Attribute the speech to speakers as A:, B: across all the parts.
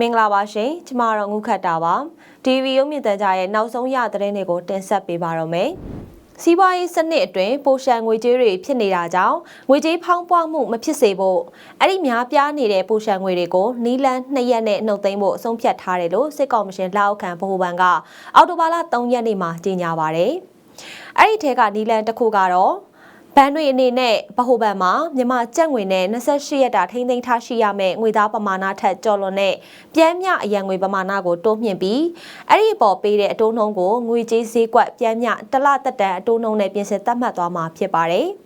A: မင်္ဂလာပါရှင်ကျမတော့ငုခတ်တာပါ TV ရုပ်မြင်သံကြားရဲ့နောက်ဆုံးရသတင်းတွေကိုတင်ဆက်ပေးပါတော့မယ်စီးပွားရေးစနစ်အတွင်းပိုရှန်ငွေကြေးတွေဖြစ်နေတာကြောင့်ငွေကြေးဖောင်းပွားမှုမဖြစ်စေဖို့အဲ့ဒီများပြားနေတဲ့ပိုရှန်ငွေတွေကိုနီလန်း2ရက်နဲ့နှုတ်သိမ်းဖို့အဆုံးဖြတ်ထားတယ်လို့စစ်ကောင်မရှင်လက်အောက်ခံဗဟိုဘဏ်ကအော်တိုဘာလ3ရက်နေ့မှာကြေညာပါတယ်အဲ့ဒီထဲကနီလန်းတစ်ခုကတော့ ဘဏ်တွေအနေနဲ့ဗဟိုဘဏ်မှာမြန်မာကျပ်ငွေနဲ့28ရက်တာထိန်းသိမ်းထားရှိရမယ့်ငွေသားပမာဏထက်ကျော်လွန်တဲ့ပြမ်းမြအရန်ငွေပမာဏကိုတိုးမြှင့်ပြီးအဲ့ဒီအပေါ်ပေးတဲ့အတိုးနှုန်းကိုငွေကြေးဈေးကွက်ပြမ်းမြတစ်လတက်တန်အတိုးနှုန်းနဲ့ပြင်ဆင်သတ်မှတ်သွားမှာဖြစ်ပါတယ်။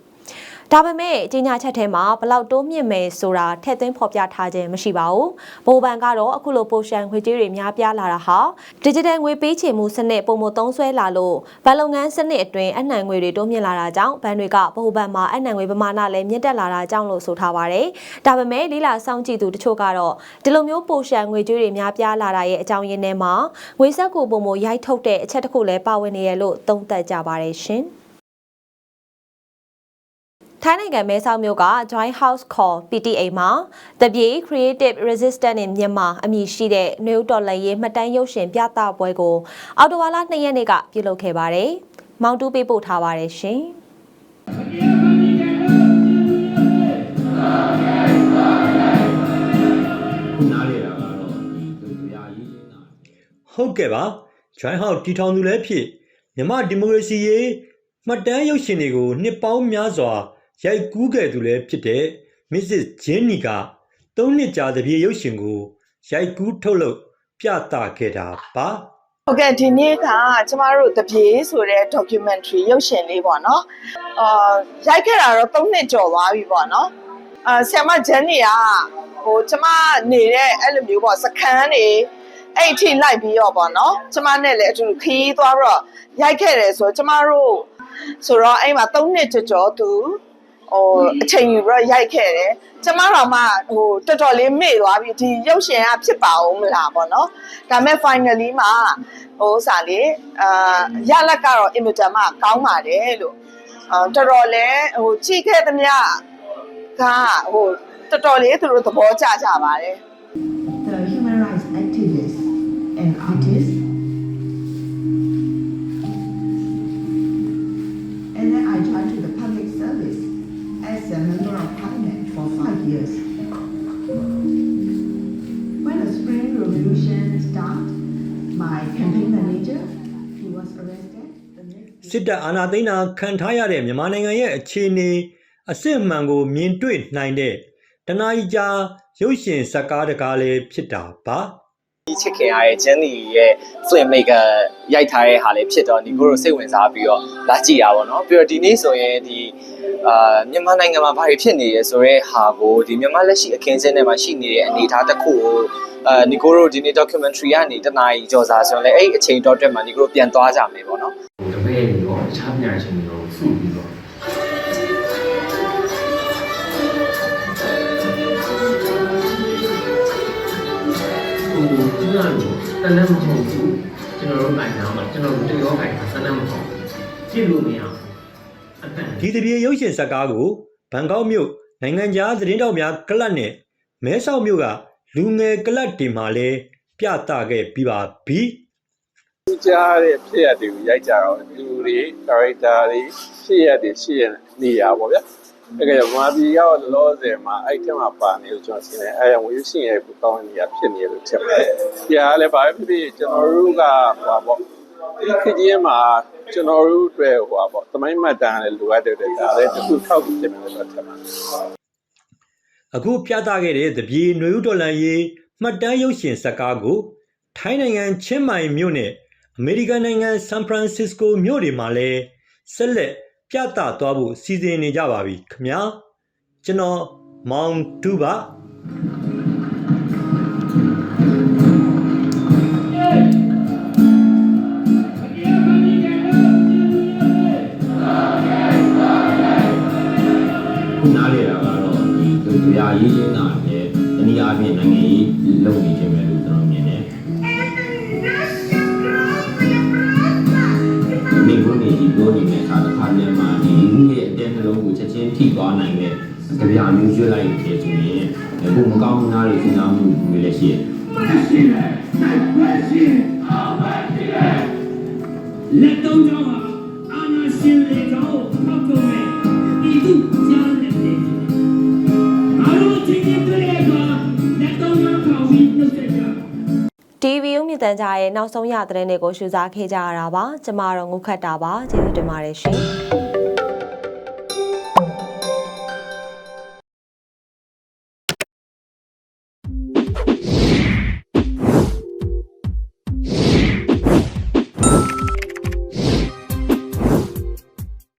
A: ဒါပေမဲ့ကြီးညာချက်ထဲမှာဘလောက်တိုးမြင့်မယ်ဆိုတာထည့်သွင်းဖော်ပြထားခြင်းမရှိပါဘူး။ဘိုးဘန်ကတော့အခုလိုပိုရှန်ငွေကြေးတွေများပြားလာတာဟာ digital ငွေပေးချေမှုစနစ်ပုံမသုံးဆွဲလာလို့ဘဏ်လုပ်ငန်းစနစ်အတွင်းအနှံငွေတွေတိုးမြင့်လာတာကြောင့်ဘဏ်တွေကဘိုးဘန်မှာအနှံငွေပမာဏလည်းမြင့်တက်လာတာကြောင့်လို့ဆိုထားပါတယ်။ဒါပေမဲ့လေးလာစောင့်ကြည့်သူတချို့ကတော့ဒီလိုမျိုးပိုရှန်ငွေကြေးတွေများပြားလာတာရဲ့အကြောင်းရင်းထဲမှာငွေဆက်ကိုပုံမရိုက်ထုတ်တဲ့အချက်တစ်ခုလည်းပါဝင်နေရလို့သုံးသပ်ကြပါတယ်ရှင်။ ထိုင်းနိုင်ငံမဲဆောက်မြို့က Joint House ခေါ် PTA မှာတပြေ Creative Resistance in Myanmar အမည်ရှိတဲ့နယူးတော်လရေးမှတ်တမ်းရုပ်ရှင်ပြသပွဲကိုအော်တိုဝါလာ2ရက်နေ့ကပြုလုပ်ခဲ့ပါတယ်။မောင်တူးပေးပို့ထားပါတယ်ရှင်။
B: ခုနားလေတာကတော့ဒီသူများရေးနေတာ
C: ဟုတ်ကဲ့ပါ join house တီထောင်သူလည်းဖြစ်မြမဒီမိုကရေစီရေးမှတ်တမ်းရုပ်ရှင်တွေကိုနှစ်ပေါင်းများစွာ ရိုက်ကူးခဲ့သူလည်းဖြစ်တဲ့ Mrs. Jenny ကသုံးနှစ်ကြာတပြေရုပ်ရှင်ကိုရိုက်ကူးထုတ်လုပ်ပြသခဲ့တာပါ
D: ဟုတ်ကဲ့ဒီနေ့ကကျမတို့တပြေဆိုတဲ့ documentary ရုပ်ရှင်လေးပေါ့နော်အာရိုက်ခဲ့တာတော့၃နှစ်ကျော်သွားပြီပေါ့နော်အာဆ iam မဂျန်နီကဟိုကျမနေတဲ့အဲ့လိုမျိုးပေါ့စခန်းနေအဲ့အထိလိုက်ပြီးတော့ပေါ့နော်ကျမနဲ့လည်းအတူတူခီးသွားပြီးတော့ရိုက်ခဲ့တယ်ဆိုတော့ကျမတို့ဆိုတော့အဲ့မှာ၃နှစ်ကျော်ကျော်သူ ဟိုအချိန်ယူပြီးတော့ရိုက်ခဲ့တယ်ကျမတော်မှဟိုတော်တော်လေးမေ့သွားပြီဒီရုပ်ရှင်ကဖြစ်ပါဦးမလားပေါ့နော်ဒါပေမဲ့ finally မှာဟိုစာလေးအာရလက်ကတော့အင်မတန်မှကောင်းပါတယ်လို့အာတော်တော်လေးဟိုကြည့်ခဲ့သမျှကဟိုတော်တော်လေးသူတို့သဘောကျကြပါတယ်
E: as a member of parliament for five years. When the Spring Revolution started, my campaign manager, he was arrested. The next
C: စစ်တပ်အာဏာသိမ်းတာခံထားရတဲ့မြန်မာနိုင်ငံရဲ့အခြေအနေအစစ်အမှန်ကိုမြင်တွေ့နိုင်တဲ့တနားကြီးကြာရုပ်ရှင်ဇာတ်ကားတကားလည်းဖြစ်တာပါ
F: ဒီချစ်ခင်ရရဲ့ဂျန်နီရဲ့ film maker ရိုက်ထားတဲ့ဟာလေးဖြစ်တော့ဒီကိုတို့စိတ်ဝင်စားပြီးတော့လာကြည့်တာပေါ့နော်ပြီးတော့ဒီနေ့ဆိုရင်ဒီအာမြန်မာနိုင်ငံမှာဘာတွေဖြစ်နေရဲဆိုတော့ဟာကိုဒီမြန်မာလက်ရှိအခင်းစင်းထဲမှာရှိနေတဲ့အနေအထားတစ်ခုကိုအာနီကိုတို့ဒီနေ့ documentary ကနေတနားရီကြော်စာဆိုရင်လည်းအဲ့ဒီအချိန်တော့အတွက်မှာနီကိုတို့ပြန်သွားကြမယ်ပေါ့နော်
B: ဟိုတပည့်တွေရောအခြားပညာရှင်တွေရောစုပြီး တော့ဟိုကျန်တော်တို့တန်းတန်းမဟုတ်ဘူးကျွန်တော်တို့နိုင်တာမှာကျွန်တော်တို့တရောနိုင်တာတန်းတန်းမဟုတ်ဘူးကြည့်လို့မရဘူးအတန်
C: ဒီတပြေရုပ်ရှင်ဇာတ်ကားကိုဘန်ကောက်မြို့နိုင်ငံခြားသတင်းတောက်များကလပ်နဲ့မဲဆောက်မြို့ကလူငယ်ကလပ်တွေမှာလည်းပြသခဲ့ပြီးပါပြီ
G: ကြားတဲ့ဖြစ်ရတွေကိုရိုက်ကြတော့လူတွေ character တွေဖြစ်ရတွေရှိရနေရပါဗျာ အဲ့ကမာဘီရောက်လောလောဆယ်မှာအဲ့ထက်မှာပါနေလို့ကျွန်တော်ရှင်းတယ်အဲ့ဝေးရှင်ရဲ့ကိုကောင်းနေရဖြစ်နေလို့ထင်ပါတယ်။ဒီအားလည်းဘာပဲဖြစ်ဖြစ်ကျွန်တော်တို့ကဟိုပါပေါ့ဒီခကြီးမှာကျွန်တော်တို့အတွက်ဟိုပါပေါ့သမိုင်းမှတ်တမ်းလည်းလိုအပ်တဲ့တဲ့ဒါလည်းတစ်ခုထောက်ပြီးတင်မယ်လို့ထင်ပါတယ်။
C: အခုပြသခဲ့တဲ့တပြေနွေဦးတော်လန်ရေးမှတ်တမ်းရုပ်ရှင်ဇာတ်ကားကိုထိုင်းနိုင်ငံချင်းမိုင်မြို့နဲ့အမေရိကန်နိုင်ငံဆန်ဖရန်စစ္စကိုမြို့တွေမှာလည်းဆက်လက် ပြသသွားဖို့စီစဉ်နေကြပါပြီခင်ဗျာကျွန်တော်မောင်တူပါ
B: ခုနားလေတာကတော့ဒီသူများရေးနေတာနဲ့တနည်းအားဖြင့်နိုင်ငံရေး သွားနိုင်တဲ့ကြပြမျိုးရွှေ့လိုက်တယ်ဆိုရင်အခုမကောင်းမှုနားတွေစဉ်းစားမှုတွေလည်းရှိတယ်
H: ရှိတယ်တိုက်ပွဲရှိတယ်အောင်ပွဲရှိတယ်လက်သုံးချောင်းဟာအာနာရှင်လေကောင်းကိုထောက်ထုတ်မဲ့ဒီသူကြားတဲ့နေငါတို့ချင်းချင်းတွေ့တဲ့အခါလက်သုံးချောင်းခေါ်ပြီးနှုတ်ဆက်ကြ
A: TV ရုပ်မြင်သံကြားရဲ့နောက်ဆုံးရသတင်းတွေကိုရှုစားခဲ့ကြရတာပါကျမတို့ငုခတ်တာပါကျေးဇူးတင်ပါတယ်ရှင်